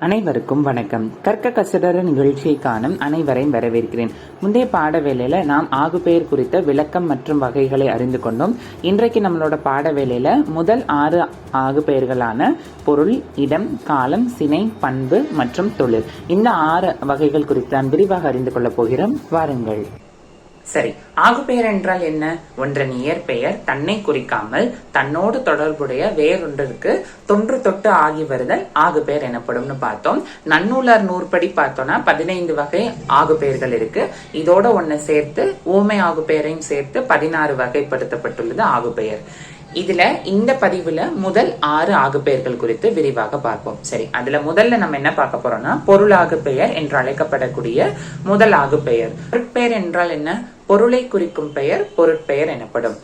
அனைவருக்கும் வணக்கம். கற்க கசடர நிகழ்ச்சியை காணும் அனைவரையும் வரவேற்கிறேன். முந்தைய பாட வேலையில நாம் ஆகுபெயர் குறித்த விளக்கம் மற்றும் வகைகளை அறிந்து கொண்டோம். இன்றைக்கு நம்மளோட பாட வேலையில முதல் ஆறு ஆகுபெயர்களான பொருள் இடம் காலம் சினை பண்பு மற்றும் தொழில். இந்த ஆறு வகைகள் குறித்து நான் விரிவாக அறிந்து கொள்ளப் போகிறோம். வாருங்கள். சரி ஆகுபெயர் என்றால் என்ன? ஒன்றன் இயற்பெயர் தன்னை குறிக்காமல் தன்னோடு தொடர்புடைய வேறொன்றிற்கு தொன்று தொட்டு ஆகி வருதல் ஆகுபெயர் எனப்படும்னு பார்த்தோம். நன்னூலர் நூற்படி பார்த்தோம்னா பதினைந்து வகை ஆகுபெயர்கள் இருக்கு. இதோட ஒண்ணு சேர்த்து ஊமை ஆகுபெயரையும் சேர்த்து பதினாறு வகைப்படுத்தப்பட்டுள்ளது ஆகுபெயர் இதுல இந்த பதிவுல முதல் ஆறு ஆகுபெயர்கள் குறித்து விரிவாக பார்ப்போம். சரி அதுல முதல்ல நம்ம என்ன பார்க்க போறோம்னா பொருள் ஆகுபெயர் என்று அழைக்கப்படக்கூடிய முதல் ஆகுபெயர் பொருட்பெயர் என்றால் என்ன? பொருளை குறிக்கும் பெயர் பொருட்பெயர் எனப்படும்.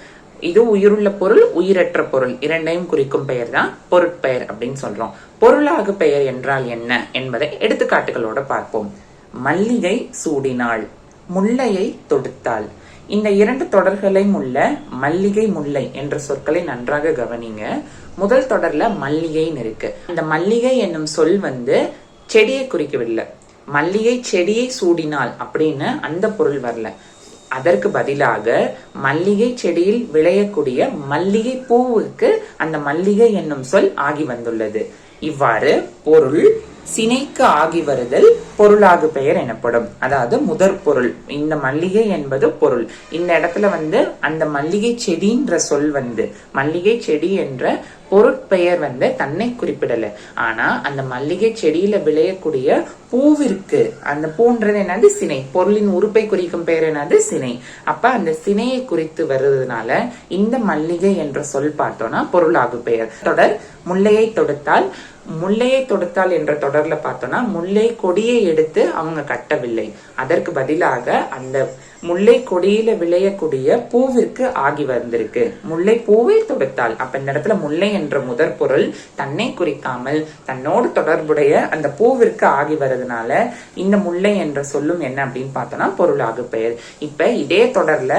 இது உயிருள்ள பொருள் உயிரற்ற பொருள். இரண்டையும் குறிக்கும் பெயர் தான் பொருட்பெயர் அப்படின்னு சொல்றோம். பொருளாகு பெயர் என்றால் என்ன என்பதை எடுத்துக்காட்டுகளோட பார்ப்போம். மல்லிகை சூடினாள் முல்லையை தொடுத்தாள். இந்த இரண்டு தொடர்களையும் உள்ள மல்லிகை முல்லை என்ற சொற்களை நன்றாக கவனிங்க. முதல் தொடர்ல மல்லிகைன்னு இருக்கு. இந்த மல்லிகை என்னும் சொல் வந்து செடியை குறிக்கவில்லை. மல்லிகை செடியை சூடினாள் அப்படின்னு அந்த பொருள் வரல. அதற்கு பதிலாக மல்லிகை செடியில் விளையக்கூடிய மல்லிகை பூவுக்கு அந்த மல்லிகை என்னும் சொல் ஆகி வந்துள்ளது. இவ்வாறு பொருள் சினைக்கு ஆகி வருதல் பொருளாகு பெயர் எனப்படும். அதாவது முதற் பொருள். இந்த மல்லிகை என்பது பொருள். இந்த இடத்துல வந்து அந்த மல்லிகை செடின்ற சொல் வந்து மல்லிகை செடி என்ற பொருட்பெயர் வந்து தன்னை குறிப்பிடல. ஆனா அந்த மல்லிகை செடியில விளையக்கூடிய பூவிற்கு அந்த பூன்றது என்னது? சினை. பொருளின் உறுப்பை குறிக்கும் பெயர் என்னது? சினை. அப்ப அந்த சினையை குறித்து வருவதனால இந்த மல்லிகை என்ற சொல் பார்த்தோம்னா பொருளாகு பெயர். தொடர் முல்லையை தொடுத்தால் முல்லையை தொடுத்தால் என்ற தொடர்ல பார்த்தோம்னா முல்லை கொடியை எடுத்து அவங்க கட்டவில்லை. அதற்கு பதிலாக அந்த முல்லை கொடியில விளையக்கூடிய பூவிற்கு ஆகி வந்திருக்கு. முல்லை பூவை தொடுத்தால் அப்ப இந்த இடத்துல முல்லை என்ற முதற் பொருள் தன்னை குறிக்காமல் தன்னோடு தொடர்புடைய அந்த பூவிற்கு ஆகி வர்றதுனால இந்த முல்லை என்ற சொல்லும் என்ன அப்படின்னு பார்த்தோம்னா பொருளாகு பெயர். இப்ப இதே தொடர்ல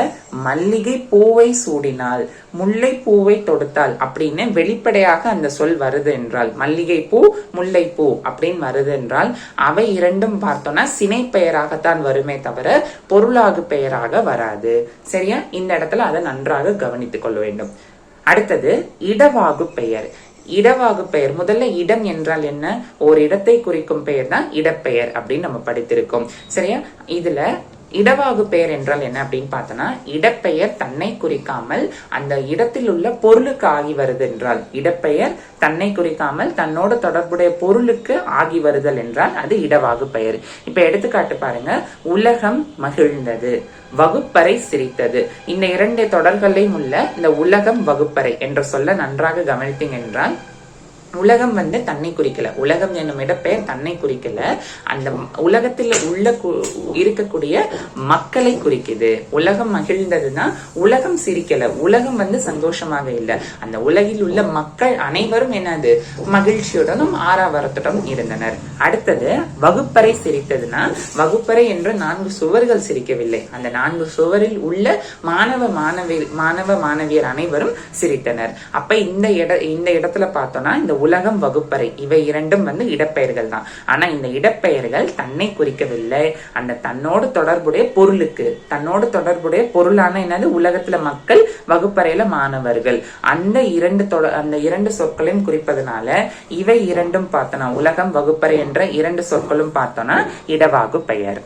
மல்லிகை பூவை சூடினால் முல்லை பூவை தொடுத்தால் அப்படின்னு வெளிப்படையாக அந்த சொல் வருது என்றால் மல்லிகை பூ முல்லை பூ அப்படின்னு வருது என்றால் அவை இரண்டும் பார்த்தோம்னா சினை பெயராகத்தான் வருமே தவிர பொருளாகு பெயராக வராது. சரியா? இந்த இடத்துல அதை நன்றாக கவனித்துக் கொள்ள வேண்டும். அடுத்தது இடவாகு பெயர். இடவாகு பெயர். முதல்ல இடம் என்றால் என்ன? ஒரு இடத்தை குறிக்கும் பெயர் தான் இடப்பெயர் அப்படின்னு நம்ம படித்திருக்கோம். சரியா? இதுல இடவாகு பெயர் என்றால் என்ன அப்படின்னு பார்த்தோம்னா இடப்பெயர் தன்னை குறிக்காமல் அந்த இடத்தில் உள்ள பொருளுக்கு ஆகி வருது என்றால் இடப்பெயர் தன்னை குறிக்காமல் தன்னோட தொடர்புடைய பொருளுக்கு ஆகி வருதல் என்றால் அது இடவாகு பெயர். இப்ப எடுத்துக்காட்டு பாருங்க உலகம் மகிழ்ந்தது வகுப்பறை சிரித்தது. இந்த இரண்டு தொடர்களையும் உள்ள இந்த உலகம் வகுப்பறை என்ற சொல்ல நன்றாக கவனித்தீங்க என்றால் உலகம் வந்து தன்னை குறிக்கல. உலகம் என்னும் இடப்பெயர் தன்னை குறிக்கல. அந்த உலகத்தில் உள்ள இருக்கக்கூடிய மக்களை குறிக்குது. உலகம் மகிழ்ந்ததுன்னா உலகம் சிரிக்கல. உலகம் வந்து சந்தோஷமாக இல்லை. அந்த உலகில் உள்ள மக்கள் அனைவரும் என்னது? மகிழ்ச்சியுடனும் ஆறாவரத்துடனும் இருந்தனர். அடுத்தது வகுப்பறை சிரித்ததுன்னா வகுப்பறை என்று நான்கு சுவர்கள் சிரிக்கவில்லை. அந்த நான்கு சுவரில் உள்ள மாணவ மாணவி மாணவ மாணவியர் அனைவரும் சிரித்தனர். அப்ப இந்த இட இந்த இடத்துல பார்த்தோம்னா இந்த உலகம் வகுப்பறை. இவை இரண்டும் வந்து இடப்பெயர்கள் தான். ஆனா இந்த இடப்பெயர்கள் தன்னை குறிக்கவில்லை. அந்த தன்னோடு தொடர்புடைய பொருளுக்கு. தன்னோடு தொடர்புடைய பொருளான என்னது? உலகத்துல மக்கள் வகுப்பறையில மாணவர்கள். அந்த இரண்டு அந்த இரண்டு சொற்களையும் குறிப்பதனால இவை இரண்டும் பார்த்தோன்னா உலகம் வகுப்பறை என்ற இரண்டு சொற்களும் பார்த்தோன்னா இடவாகு பெயர்.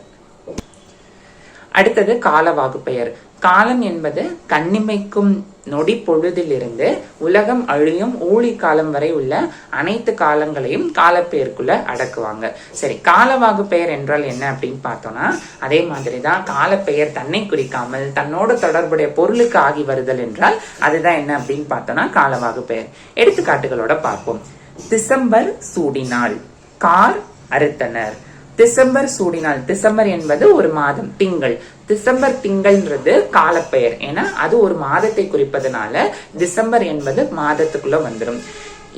அடுத்தது கால பெயர் காலம் என்பது கண்ணிமைக்கும் நொடி பொழுதிலிருந்து உலகம் அழியும் ஊழி காலம் வரை உள்ள அனைத்து காலங்களையும் காலப்பெயருக்குள்ள அடக்குவாங்க. சரி காலவாகு பெயர் என்றால் என்ன அப்படின்னு பார்த்தோம்னா அதே மாதிரிதான் காலப்பெயர் தன்னை குறிக்காமல் தன்னோடு தொடர்புடைய பொருளுக்கு ஆகி வருதல் என்றால் அதுதான் என்ன அப்படின்னு பார்த்தோம்னா காலவாகு பெயர் எடுத்துக்காட்டுகளோட பார்ப்போம். டிசம்பர் சூடினாள். கார் அறுத்தனர். டிசம்பர் சூடினால் டிசம்பர் என்பது ஒரு மாதம் திங்கள். டிசம்பர் திங்கள்ன்றது காலப்பெயர். ஏன்னா அது ஒரு மாதத்தை குறிப்பதனால டிசம்பர் என்பது மாதத்துக்குள்ள வந்துடும்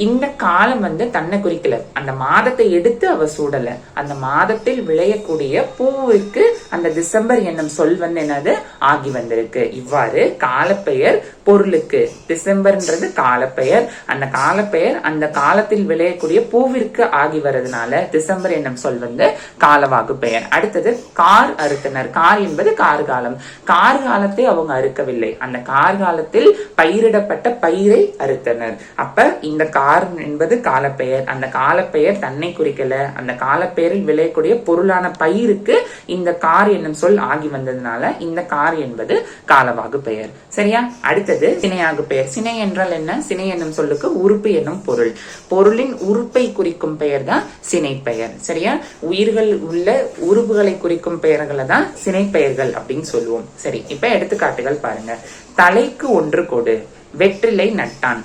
இந்த காலம் வந்து தன்னை குறிக்கல. அந்த மாதத்தை எடுத்து அவ சூடல. அந்த மாதத்தில் விளையக்கூடிய பூவிற்கு அந்த டிசம்பர் என்னும் சொல் வந்து என்னது? ஆகி வந்திருக்கு. இவ்வாறு காலப்பெயர் பொருளுக்கு. டிசம்பர்ன்றது காலப்பெயர். அந்த காலப்பெயர் அந்த காலத்தில் விளையக்கூடிய பூவிற்கு ஆகி வரதுனால டிசம்பர் என்னும் சொல் வந்து காலவாகு பெயர். அடுத்தது கார் அறுத்தனர். கார் என்பது கார்காலம். கார்காலத்தை அவங்க அறுக்கவில்லை. அந்த கார்காலத்தில் பயிரிடப்பட்ட பயிரை அறுத்தனர். அப்ப இந்த கார் என்பது காலப்பெயர். அந்த காலப்பெயர் தன்னை குறிக்கல. அந்த காலப்பெயரில் விளையக்கூடிய பொருளான பயிருக்கு இந்த கார் என்னும் சொல் ஆகி வந்ததுனால இந்த கார் என்பது காலவாகு பெயர். சரியா? அடுத்தது சினையாகு பெயர். சினை என்றால் என்ன? சினை என்னும் சொல்லுக்கு உறுப்பு என்னும் பொருள். பொருளின் உறுப்பை குறிக்கும் பெயர் தான் சினை பெயர் சரியா? உயிர்கள் உள்ள உறுப்புகளை குறிக்கும் பெயர்களை தான் சினை பெயர்கள் அப்படின்னு சொல்லுவோம். சரி இப்ப எடுத்துக்காட்டுகள் பாருங்க. தலைக்கு ஒன்று கொடு வெற்றிலை நட்டான்.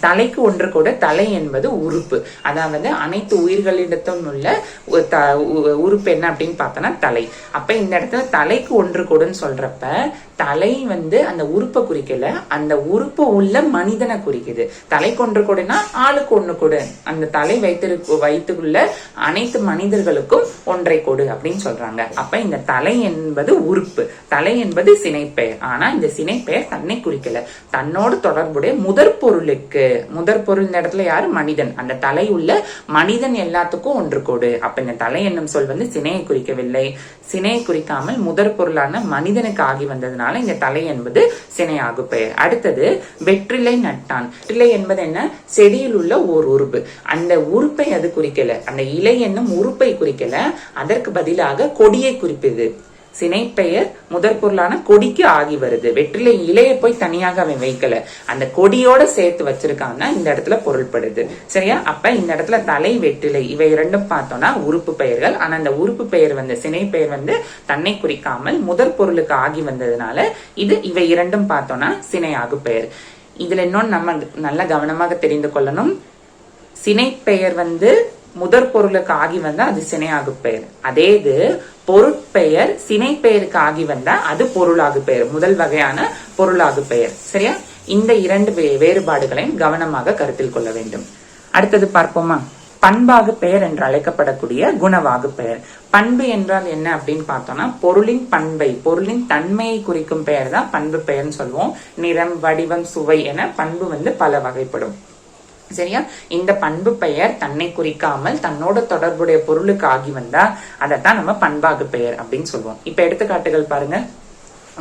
தலைக்கு ஒன்று கூட தலை என்பது உறுப்பு. அதாவது அனைத்து உயிர்களிடத்தும் உள்ள த- உ- உறுப்பு என்ன அப்படின்னு பார்த்தோம்னா தலை. அப்ப இந்த இடத்துல தலைக்கு ஒன்று கொடுன்னு சொல்றப்ப தலை வந்து அந்த உறுப்பை குறிக்கல அந்த உறுப்பு உள்ள மனிதனை குறிக்குது. தலைக்கு ஒன்று கொடுனா ஆளுக்கு ஒன்று கொடு. அந்த தலை வைத்திருக்கு வைத்துள்ள அனைத்து மனிதர்களுக்கும் ஒன்றை கொடு அப்படின்னு சொல்றாங்க. அப்ப இந்த தலை என்பது உறுப்பு. தலை என்பது சினைப்பெயர். ஆனா இந்த சினைப்பெயர் தன்னை குறிக்கல. தன்னோடு தொடர்புடைய முதற் பொருளுக்கு முதற் பொருள் இந்த இடத்துல யாரு? மனிதன். அந்த தலை உள்ள மனிதன் எல்லாத்துக்கும் ஒன்று கொடு. அப்ப இந்த தலை என்னும் சொல் வந்து சினையை குறிக்கவில்லை. சினையை குறிக்காமல் முதற் பொருளான மனிதனுக்கு ஆகி வந்ததுனால இந்த தலை என்பது சினையாகு பெயர் அடுத்தது வெற்றிலை நட்டான். வெற்றிலை என்பது என்ன? செடியில் உள்ள ஓர் உறுப்பு. அந்த உறுப்பை அது குறிக்கல. அந்த இலை என்னும் உறுப்பை குறிக்கல. அதற்கு பதிலாக கொடியை குறிப்பது. சினைப்பெயர் முதற் பொருளான கொடிக்கு ஆகி வருது. வெற்றிலை இலையை போய் தனியாக அவன் வைக்கல. அந்த கொடியோட சேர்த்து வச்சிருக்கான்னா இந்த இடத்துல பொருள்படுது. சரியா? அப்ப இந்த இடத்துல தலை வெற்றிலை இவை இரண்டும் பார்த்தோம்னா உறுப்பு பெயர்கள். ஆனா அந்த உறுப்பு பெயர் வந்து சினைப்பெயர் வந்து தன்னை குறிக்காமல் முதற் பொருளுக்கு ஆகி வந்ததுனால இது இவை இரண்டும் பார்த்தோம்னா சினையாகு பெயர். இதுல இன்னொன்னு நம்ம நல்ல கவனமாக தெரிந்து கொள்ளணும். சினைப்பெயர் வந்து முதற் பொருளுக்கு ஆகி வந்தா அது சினையாகு பெயர். அதே இது பொருட்பெயர் சினைப்பெயருக்கு ஆகி வந்தா அது பொருளாகு பெயர். முதல் வகையான பொருளாகு பெயர். சரியா? இந்த இரண்டு வேறுபாடுகளையும் கவனமாக கருத்தில் கொள்ள வேண்டும். அடுத்தது பார்ப்போமா? பண்பாகு பெயர் என்று அழைக்கப்படக்கூடிய குணவாகு பெயர். பண்பு என்றால் என்ன அப்படின்னு பார்த்தோம்னா பொருளின் பண்பை பொருளின் தன்மையை குறிக்கும் பெயர் தான் பண்பு பெயர்னு சொல்லுவோம். நிறம் வடிவம் சுவை என பண்பு வந்து பல வகைப்படும். சரியா? இந்த பண்பு பெயர் தன்னை குறிக்காமல் தன்னோட தொடர்புடைய பொருளுக்கு ஆகி வந்தா அதைத்தான் நம்ம பண்பாகு பெயர் அப்படின்னு சொல்லுவோம் இப்ப எடுத்துக்காட்டுகள் பாருங்க.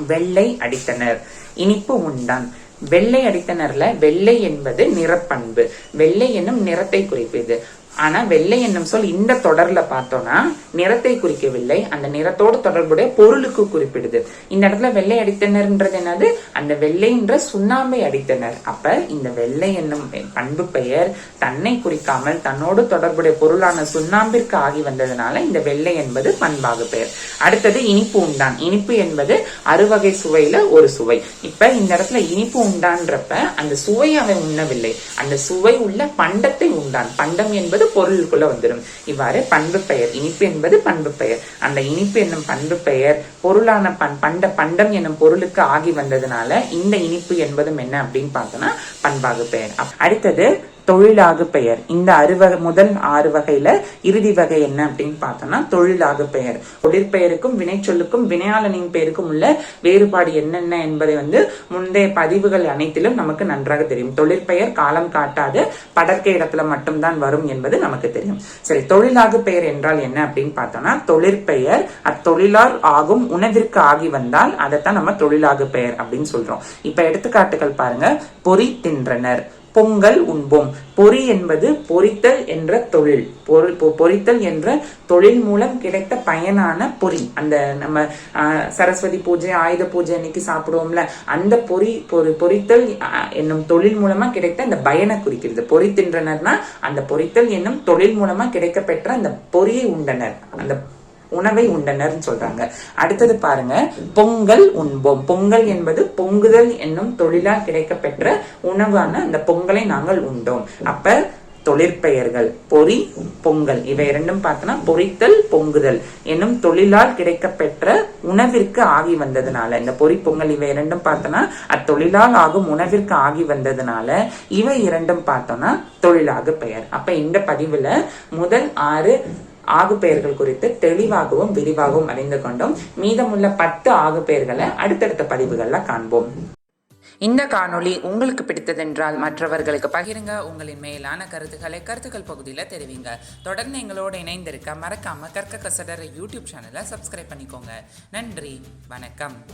வெள்ளை அடித்தனர் இனிப்பு உண்டான் வெள்ளை அடித்தனர்ல வெள்ளை என்பது நிறப்பண்பு. வெள்ளை என்னும் நிறத்தை குறிப்பது. ஆனா வெள்ளை என்னும் சொல் இந்த தொடர்ல பார்த்தோம்னா நிறத்தை குறிக்கவில்லை. அந்த நிறத்தோடு தொடர்புடைய பொருளுக்கு குறிப்பிடுது. இந்த இடத்துல வெள்ளை அடித்தனர்ன்றது என்னது? அந்த வெள்ளைன்ற சுண்ணாம்பை அடித்தனர். அப்ப இந்த வெள்ளை என்னும் பண்பு பெயர் தன்னை குறிக்காமல் தன்னோடு தொடர்புடைய பொருளான சுண்ணாம்பிற்கு ஆகி வந்ததுனால இந்த வெள்ளை என்பது பண்பாக பெயர். அடுத்தது இனிப்பு உண்டான். இனிப்பு என்பது அறுவகை சுவையில ஒரு சுவை. இப்ப இந்த இடத்துல இனிப்பு உண்டான்றப்ப அந்த சுவை அவன் உண்ணவில்லை. அந்த சுவை உள்ள பண்டத்தை உண்டான். பண்டம் என்பது பொருளுக்குள்ள வந்துடும் இவ்வாறு பண்பு பெயர் இனிப்பு என்பது பண்பு பெயர். அந்த இனிப்பு என்னும் பண்பு பெயர் பொருளான பண் பண்ட பண்டம் என்னும் பொருளுக்கு ஆகி வந்ததுனால இந்த இனிப்பு என்பதும் என்ன அப்படின்னு பார்த்தோம்னா பண்பாகு பெயர். அடுத்தது தொழிலாகு பெயர். இந்த அறுவகை முதல் ஆறு வகையில இறுதி வகை என்ன அப்படின்னு பார்த்தோம்னா தொழிலாகு பெயர். தொழிற்பெயருக்கும் வினைச்சொல்லுக்கும் வினையாளனின் பெயருக்கும் உள்ள வேறுபாடு என்னென்ன என்பதை வந்து முந்தைய பதிவுகள் அனைத்திலும் நமக்கு நன்றாக தெரியும். தொழிற்பெயர் காலம் காட்டாது படர்க்கை இடத்துல மட்டும்தான் வரும் என்பது நமக்கு தெரியும். சரி தொழிலாகு பெயர் என்றால் என்ன அப்படின்னு பார்த்தோம்னா தொழிற்பெயர் அத்தொழிலால் ஆகும் உணவிற்கு ஆகி வந்தால் அதைத்தான் நம்ம தொழிலாகு பெயர் அப்படின்னு சொல்றோம். இப்ப எடுத்துக்காட்டுகள் பாருங்க. பொறி தின்றனர். பொங்கல் உண்போம். பொறி என்பது பொரித்தல் என்ற தொழில். பொரு- பொ- பொரித்தல் என்ற தொழில் மூலம் கிடைத்த பயனான பொறி. அந்த நம்ம ஆஹ், சரஸ்வதி பூஜை ஆயுத பூஜை அன்னைக்கு சாப்பிடுவோம்ல அந்த பொறி பொறி பொரித்தல் என்னும் தொழில் மூலமா கிடைத்த அந்த பயனை குறிக்கிறது. பொறித்தின்றனர்னா அந்த பொரித்தல் என்னும் தொழில் மூலமா கிடைக்கப்பெற்ற அந்த பொரியை உண்டனர். அந்த உணவை உண்டனர்னு சொல்றாங்க. அடுத்தது பாருங்க பொங்கல் உண்போம். பொங்கல் என்பது பொங்குதல் என்னும் தொழிலால் கிடைக்கப்பெற்ற உணவான அந்த பொங்கலை நாங்கள் உண்டோம். அப்ப தொழிற்பெயர்கள் பொறி பொங்கல் இவை இரண்டும் பார்த்தோம்னா பொரித்தல் பொங்குதல் என்னும் தொழிலால் கிடைக்கப்பெற்ற உணவிற்கு ஆகி வந்ததுனால இந்த பொறி பொங்கல் இவை இரண்டும் பார்த்தோம்னா அத்தொழிலால் ஆகும் உணவிற்கு ஆகி வந்ததுனால இவை இரண்டும் பார்த்தோம்னா தொழிலாக பெயர். அப்ப இந்த பதிவுல முதல் ஆறு ஆகு பெயர்கள் குறித்து தெளிவாகவும் விரிவாகவும் அறிந்து கொண்டோம். மீதமுள்ள பத்து ஆகு பெயர்களை அடுத்தடுத்த பதிவுகள்ல காண்போம். இந்த காணொளி உங்களுக்கு பிடித்ததென்றால் மற்றவர்களுக்கு பகிருங்க. உங்களின் மேலான கருத்துக்களை கருத்துக்கள் பகுதியில் தெரிவிங்க. தொடர்ந்து எங்களோடு இணைந்திருக்க மறக்காம கற்க கசடர யூடியூப் சேனலை சப்ஸ்கிரைப் பண்ணிக்கோங்க. நன்றி. வணக்கம்.